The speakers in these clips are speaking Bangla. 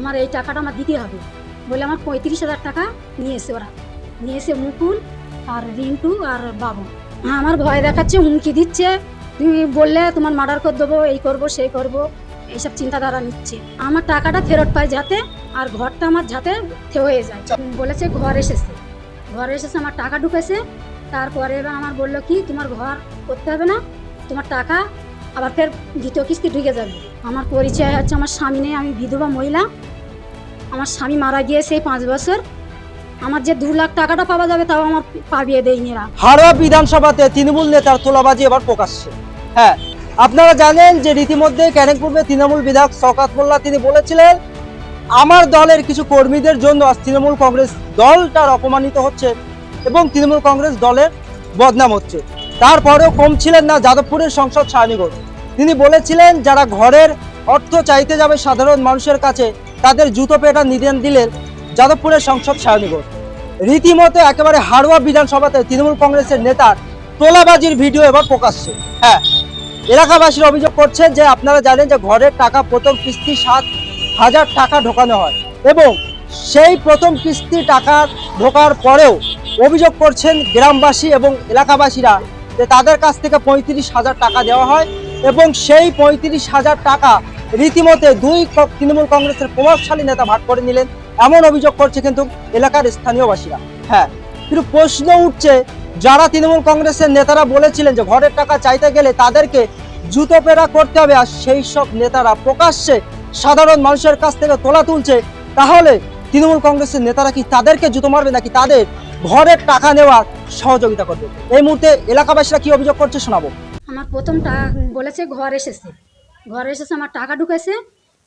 তোমার এই টাকাটা আমার দিতে হবে। বলে আমার পঁয়ত্রিশ হাজার টাকা নিয়ে এসে ওরা। নিয়ে এসে মুকুল আর রিন্টু আর বাবু। হ্যাঁ আমার ভয় দেখাচ্ছে, হুমকি দিচ্ছে। তুমি বললে, তোমার মার্ডার করে দেবো, এই করব, সেই করব। এইসব চিন্তাধারা নিচ্ছে। আমার টাকাটা ফেরত পাই যাতে আর ঘরটা আমার যাতে হয়ে যায়। বলেছে, ঘর এসেছে। ঘর এসেছে, আমার টাকা ঢুকেছে। তারপরে এবার আমার বলল কি, তোমার ঘর করতে হবে না। তোমার টাকা আবার ফের দ্বিতীয় কিস্তি ঢুকে যাবে। আমার পরিচয় হচ্ছে আমার স্বামী নেই, আমি বিধবা মহিলা। আমার স্বামী মারা গিয়েছে পাঁচ বছর। আমার যে দু লাখ টাকাটা পাওয়া যাবে তাও আমার পাবিয়ে দেয়নি এরা। হাড়োয়া বিধানসভাতে তৃণমূল নেতার তোলাবাজি এবার প্রকাশ্যে। হ্যাঁ আপনারা জানেন যে রীতিমধ্যে ক্যানিং পূর্বে তৃণমূল বিধায়ক শওকাত মোল্লা তিনি বলেছিলেন, আমার দলের কিছু কর্মীদের জন্য আজ তৃণমূল কংগ্রেস দলটার অপমানিত হচ্ছে এবং তৃণমূল কংগ্রেস দলের বদনাম হচ্ছে। তারপরেও কম ছিলেন না যাদবপুরের সংসদ সায়নীগঞ্জ তিনি বলেছিলেন, যারা ঘরের অর্থ চাইতে যাবে সাধারণ মানুষের কাছে, তাদের জুতো পেটা নিদেন দিলেন যাদবপুরের সংসদ সায়নীগঞ্জ রীতিমতো একেবারে হাড়োয়া বিধানসভাতে তৃণমূল কংগ্রেসের নেতার তোলাবাজির ভিডিও এবার প্রকাশ্যে। হ্যাঁ এলাকাবাসীর অভিযোগ করছেন যে, আপনারা জানেন যে ঘরের টাকা প্রথম কিস্তি সাত হাজার টাকা ঢোকানো হয় এবং সেই প্রথম কিস্তি টাকা ঢোকার পরেও অভিযোগ করছেন গ্রামবাসী এবং এলাকাবাসীরা যে তাদের কাছ থেকে পঁয়ত্রিশ হাজার টাকা দেওয়া হয়। এবং সেই পঁয়ত্রিশ হাজার টাকা রীতিমতে দুই তৃণমূল কংগ্রেসের প্রভাবশালী নেতা ভাগ করে নিলেন। এমন অভিযোগ করছে কিন্তু এলাকার স্থানীয়বাসীরা। হ্যাঁ কিন্তু প্রশ্ন উঠছে, যারা তৃণমূল কংগ্রেসের নেতারা বলেছিলেন যে ঘরের টাকা চাইতে গেলে তাদেরকে জুতো পেরা করতে হবে আর সেই সব নেতারা প্রকাশ্যে সাধারণ মানুষের কাছ থেকে তোলা তুলছে, তাহলে তৃণমূল কংগ্রেসের নেতারা কি তাদেরকে জুতো মারবে নাকি তাদের ঘরের টাকা নেওয়ার সহযোগিতা করবে? এই মুহূর্তে এলাকাবাসীরা কি অভিযোগ করছে শোনাবো। আমার প্রথম টাকা বলেছে, ঘর এসেছে। ঘর এসেছে, আমার টাকা ঢুকেছে।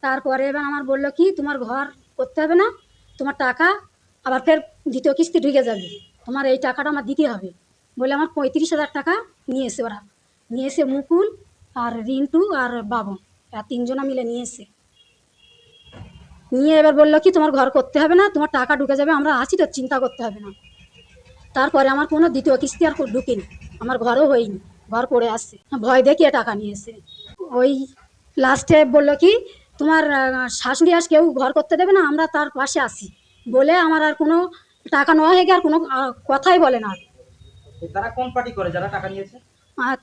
তারপরে এবার আমার বলল কি, তোমার ঘর করতে হবে না, তোমার টাকা আবার ফের দ্বিতীয় কিস্তি ঢুকে যাবে। তোমার এই টাকাটা আমার দিতে হবে। বলে আমার পঁয়ত্রিশ হাজার টাকা নিয়ে এসে ওরা। নিয়ে এসে মুকুল আর রিন্টু আর বাবু এরা তিনজনা মিলে নিয়ে এসে নিয়ে এবার বলল কি, তোমার ঘর করতে হবে না, তোমার টাকা ঢুকে যাবে, আমরা আছি তো, চিন্তা করতে হবে না। তারপরে আমার কোনো দ্বিতীয় কিস্তি আর ঢুকেনি। আমার ঘরও হয়নি। ঘর পড়ে আসছে। ভয় দেখিয়ে টাকা নিয়েছে ওই লাস্টে বলল কি তোমার শাশুড়ি আজ কেউ ঘর করতে দেবে না আমরা তার পাশে আসি বলে আমার আর কোনো টাকা নেওয়া হয়ে গিয়ে আর কোনো কথাই বলে না। তারা কোন পার্টি করে? যারা টাকা নিয়েছে?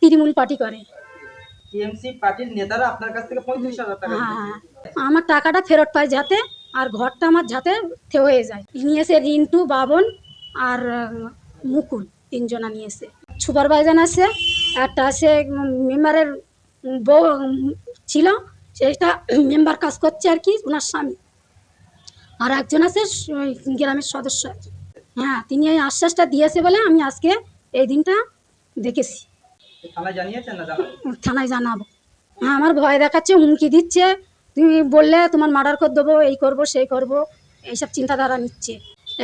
তৃণমূল পার্টি করে। টিএমসি পার্টির নেতারা আপনার কাছ থেকে পঁয়ত্রিশ হাজার হ্যাঁ হ্যাঁ। আমার টাকাটা ফেরত পাই যাতে আর ঘরটা আমার যাতে থে হয়ে যায়। নিয়েছে রিন্টু বাবন আর মুকুল তিনজনা নিয়েছে সুপারভাইজার আছে একটা সে মেম্বারের বউ ছিল সেটা মেম্বার কাজ করছে আর কি ওনার স্বামী। আর একজন আছে গ্রামের সদস্য আর কি। হ্যাঁ তিনি এই আশ্বাসটা দিয়েছে বলে আমি আজকে এই দিনটা দেখেছি। থানায় জানাব। হ্যাঁ আমার ভয় দেখাচ্ছে হুমকি দিচ্ছে। তুমি বললে তোমার মার্ডার করে দেবো এই করব সেই করব এইসব চিন্তাধারা নিচ্ছে।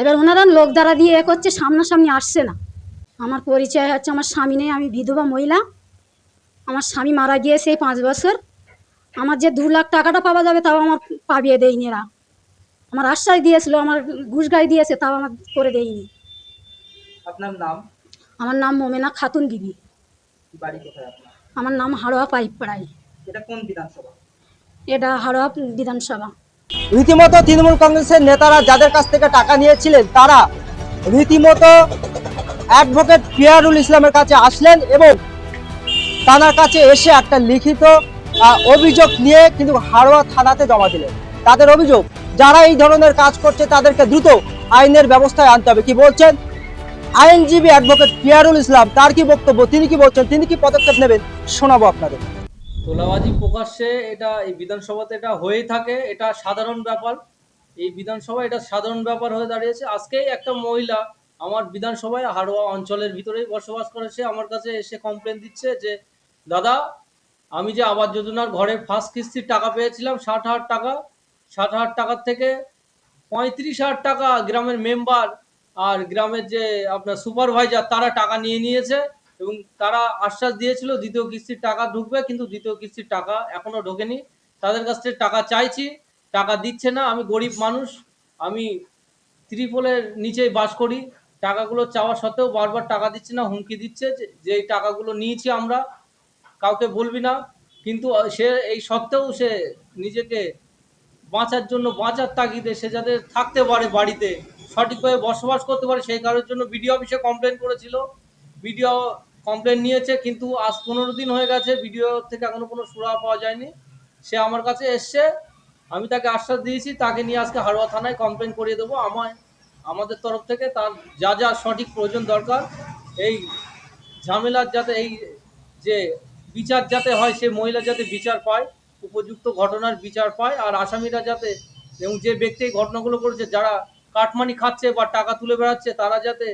এবার ওনারা লোক দ্বারা দিয়ে এ করছে সামনাসামনি আসছে না। আমার পরিচয় হচ্ছে আমার স্বামী নেই আমি বিধবা মহিলা। আমার স্বামী মারা গিয়েছে এই পাঁচ বছর। আমার যে দু লাখ টাকাটা পাওয়া যাবে তাও আমার পাবিয়ে দেয়নি এরা। আমার আশ্বাস দিয়েছিল আমার ঘুষ গাই দিয়েছে তাও আমার করে দেয়নি। আপনার নাম? আমার নাম মোমেনা খাতুন বিবি। বাড়ি কোথায় আপনার? আমার নাম হাড়োয়া পাইপ পাড়াই এটা কোন বিধানসভা? এটা হাড়োয়া বিধানসভা। রীতিমতো তৃণমূল কংগ্রেসের নেতারা যাদের কাছ থেকে টাকা নিয়েছিলেন তারা রীতিমতো অ্যাডভোকেট ফিয়ারুল ইসলামের কাছে আসলেন এবং তার কাছে এসে একটা লিখিত অভিযোগ নিয়ে কিন্তু হাড়োয়া থানাতে জমা দিলেন। তাদের অভিযোগ, যারা এই ধরনের কাজ করছে তাদেরকে দ্রুত আইনের ব্যবস্থায় আনতে হবে। কি বলছেন? আইনজীবী অ্যাডভোকেট ফিয়ারুল ইসলাম, তার কি বক্তব্য? তিনি কি বলছেন? তিনি কি পদক্ষেপ নেবেন? শোনাবো আপনাদের। তোলাবাজি প্রকাশ্যে এটা এই বিধানসভাতে এটা হয়েই থাকে, এটা সাধারণ ব্যাপার। এই বিধানসভা এটা সাধারণ ব্যাপার হয়ে দাঁড়িয়েছে। আজকেই একটা মহিলা আমার বিধানসভায় হাড়োয়া অঞ্চলের ভিতরেই বসবাস করেছে আমার কাছে এসে কমপ্লেন দিচ্ছে যে, দাদা, আমি যে আবাস যোজনার ঘরের ফার্স্ট কিস্তির টাকা পেয়েছিলাম, ষাট হাজার টাকা, ষাট হাজার টাকার থেকে পঁয়ত্রিশ হাজার টাকা গ্রামের মেম্বার আর গ্রামের যে আপনার সুপারভাইজার তারা টাকা নিয়ে নিয়েছে এবং তারা আশ্বাস দিয়েছিল, দ্বিতীয় কিস্তির টাকা ঢুকবে। কিন্তু দ্বিতীয় কিস্তির টাকা এখনও ঢোকেনি। তাদের কাছ থেকে টাকা চাইছি, টাকা দিচ্ছে না। আমি গরিব মানুষ, আমি ত্রিপলের নিচেই বাস করি। টাকাগুলো চাওয়া সত্ত্বেও বারবার টাকা দিচ্ছে না, হুমকি দিচ্ছে যে- এই টাকাগুলো নিয়েছি আমরা, কাউকে বলবি না। কিন্তু সে এই সত্ত্বেও সে নিজেকে বাঁচার জন্য, বাঁচার তাগিদে সে যাতে থাকতে পারে বাড়িতে, সঠিকভাবে বসবাস করতে পারে, সেই কারণের জন্য বিডিও অফিসে কমপ্লেন করেছিল। বিডিও কমপ্লেন নিয়েছে, কিন্তু আজ পনেরো দিন হয়ে গেছে, বিডিও থেকে এখনও কোনো সুরা পাওয়া যায়নি। সে আমার কাছে এসছে, আমি তাকে আশ্বাস দিয়েছি, তাকে নিয়ে আজকে হাড়োয়া থানায় কমপ্লেন করিয়ে দেবো, আমায় আমাদের তরফ থেকে তার যা যা সঠিক প্রয়োজন দরকার, এই ঝামেলার যাতে এই যে বিচার যাতে হয়, সে মহিলা যাতে বিচার পায়, উপযুক্ত ঘটনার বিচার পায়, আর আসামিরা যাতে এবং যে ব্যক্তি এই ঘটনাগুলো করেছে, যারা কাটমানি খাচ্ছে বা টাকা তুলে বেড়াচ্ছে, তারা যাতে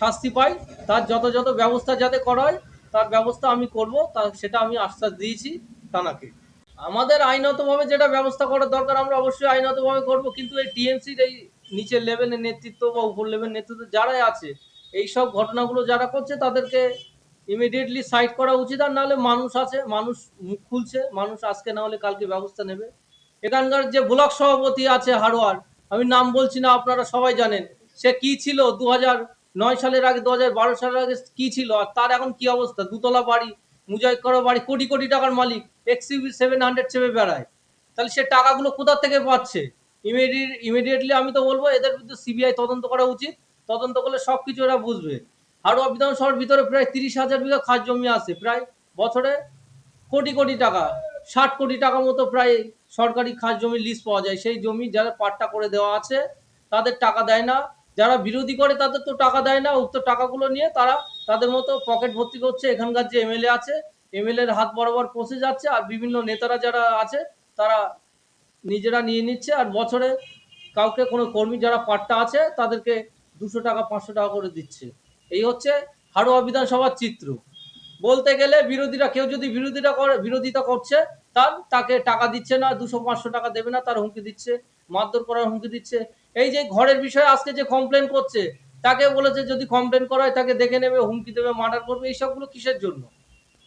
শাস্তি পায়, তার যথাযথ ব্যবস্থা যাতে করা হয়, তার ব্যবস্থা আমি করব, তা সেটা আমি আশ্বাস দিয়েছি তানাকে আমাদের আইনতভাবে যেটা ব্যবস্থা করার দরকার, আমরা অবশ্যই আইনতভাবে করব, কিন্তু এই টিএমসির এই নিচের লেভেলের নেতৃত্ব বা উপর লেভেলের নেতৃত্ব যারাই আছে এই সব ঘটনাগুলো যারা করছে তাদেরকে ইমিডিয়েটলি সাইড করা উচিত। আর নাহলে মানুষ আছে, মানুষ মুখ খুলছে, মানুষ আজকে না হলে কালকে ব্যবস্থা নেবে। এখানকার যে ব্লক সভাপতি আছে হারোয়ার, আমি নাম বলছি না, আপনারা সবাই জানেন, সে কি ছিল দু হাজার নয় সালের আগে দু হাজার বারো সালের আগে কি ছিল, আর তার এখন কি অবস্থা? দুতলা বাড়ি মুজাহিদ করা বাড়ি, কোটি কোটি টাকার মালিক এক্সিবি সেভেন হান্ড্রেড চেপে বেড়ায়। তাহলে সে টাকাগুলো কোথা থেকে পাচ্ছে? ইমিডিয়েট ইমিডিয়েটলি আমি তো বলব, এদের বিরুদ্ধে সিবিআই তদন্ত করা উচিত। তদন্ত করলে সব কিছু এরা বুঝবে। হাড়োয়া বিধানসভার ভিতরে প্রায় তিরিশ হাজার বিঘা খাস জমি আছে। প্রায় বছরে কোটি কোটি টাকা, ষাট কোটি টাকা মতো প্রায় সরকারি খাস জমির লিস্ট পাওয়া যায়। সেই জমি যারা পাট্টা করে দেওয়া আছে, তাদের টাকা দেয় না। যারা বিরোধী করে, তাদের তো টাকা দেয় না। উক্ত টাকাগুলো নিয়ে তারা তাদের মতো পকেট ভর্তি করছে। এখানকার যে এমএলএ আছে এমএলএর হাত বরাবর পৌঁছে যাচ্ছে। আর বিভিন্ন নেতারা যারা আছে, তারা নিজেরা নিয়ে নিচ্ছে আর বছরে কাউকে কোনো কর্মী যারা পাট্টা আছে তাদেরকে দুশো টাকা, পাঁচশো টাকা করে দিচ্ছে। এই হচ্ছে হাড়োয়া বিধানসভার চিত্র। বলতে গেলে বিরোধীরা, কেউ যদি বিরোধীরা করে, বিরোধিতা করছে, তার তাকে টাকা দিচ্ছে না, দুশো, পাঁচশো টাকা দেবে না, তার হুমকি দিচ্ছে, মারধর করার হুমকি দিচ্ছে। এই যে ঘরের বিষয়ে আজকে যে কমপ্লেন করছে, তাকে বলেছে যদি কমপ্লেন করায় তাকে দেখে নেবে, হুমকি দেবে, মার্ডার করবে এই সবগুলো কিসের জন্য?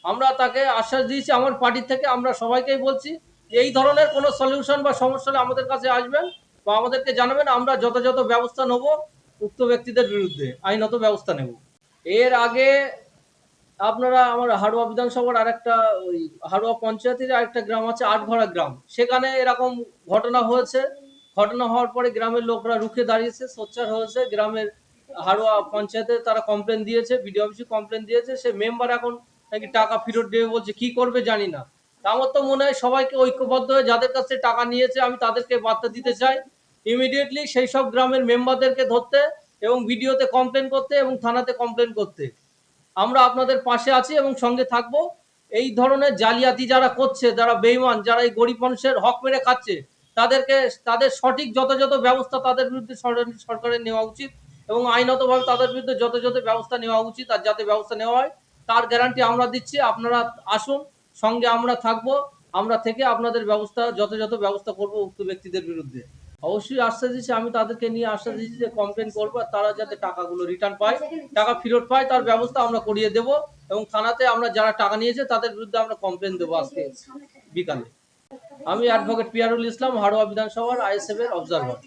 আমরা তাকে আশ্বাস দিয়েছি, আমার পার্টির থেকে, আমরা সবাইকেই বলছি এই ধরনের কোনো সলিউশন বা সমস্যা হলে আমাদের কাছে আসবেন বা আমাদেরকে জানাবেন, আমরা যথাযথ ব্যবস্থা নেব উক্ত ব্যক্তিদের বিরুদ্ধে, আইনত ব্যবস্থা নেব। এর আগে আপনারা আমার হাড়োয়া বিধানসভার আরেকটা ওই হাড়োয়া পঞ্চায়েতের আরেকটা গ্রাম আছে আটঘরা গ্রাম, সেখানে এরকম ঘটনা হয়েছে। ঘটনা হওয়ার পরে গ্রামের লোকরা রুখে দাঁড়িয়েছে, সোচ্চার হয়েছে। গ্রামের হাড়োয়া পঞ্চায়েতে তারা কমপ্লেন দিয়েছে বিডিও অফিসে কমপ্লেন দিয়েছে। সে মেম্বার এখন নাকি টাকা ফেরত দেবে বলছে, কি করবে জানি না। আমার তো মনে হয় সবাইকে ঐক্যবদ্ধ হয়ে যাদের কাছে টাকা নিয়েছে, আমি তাদেরকে বার্তা দিতে চাই। ইমিডিয়েটলি সেই সব গ্রামের মেম্বারদেরকে ধরতে এবং ভিডিওতে কমপ্লেন করতে এবং থানাতে কমপ্লেন করতে। আমরা আপনাদের পাশে আছি এবং সঙ্গে থাকব। এই ধরনের জালিয়াতি যারা করছে, যারা বেইমান যারা এই গরিব মানুষের হক মেরে খাচ্ছে, তাদেরকে, তাদের সঠিক যথাযথ ব্যবস্থা তাদের বিরুদ্ধে সরকারের নেওয়া উচিত এবং আইনতভাবে তাদের বিরুদ্ধে যথাযথ ব্যবস্থা নেওয়া উচিত আর যাতে ব্যবস্থা নেওয়া হয়, তার গ্যারান্টি আমরা দিচ্ছি। আপনারা আসুন সঙ্গে আমরা থাকব, আমরা থেকে আপনাদের ব্যবস্থা, যথাযথ ব্যবস্থা করব উক্ত ব্যক্তিদের বিরুদ্ধে। অবশ্যই আশ্বাস দিচ্ছি, আমি তাদেরকে নিয়ে আশ্বাস দিচ্ছি যে কমপ্লেন করব তারা যাতে টাকাগুলো রিটার্ন পায়, টাকা ফেরত পায়, তার ব্যবস্থা আমরা করিয়ে দেব এবং থানাতে আমরা যারা টাকা নিয়েছে তাদের বিরুদ্ধে আমরা কমপ্লেন দেবো আজকে বিকালে। আমি অ্যাডভোকেট পিয়ারুল ইসলাম, হাড়োয়া বিধানসভার আইএসএফ এর অবজারভার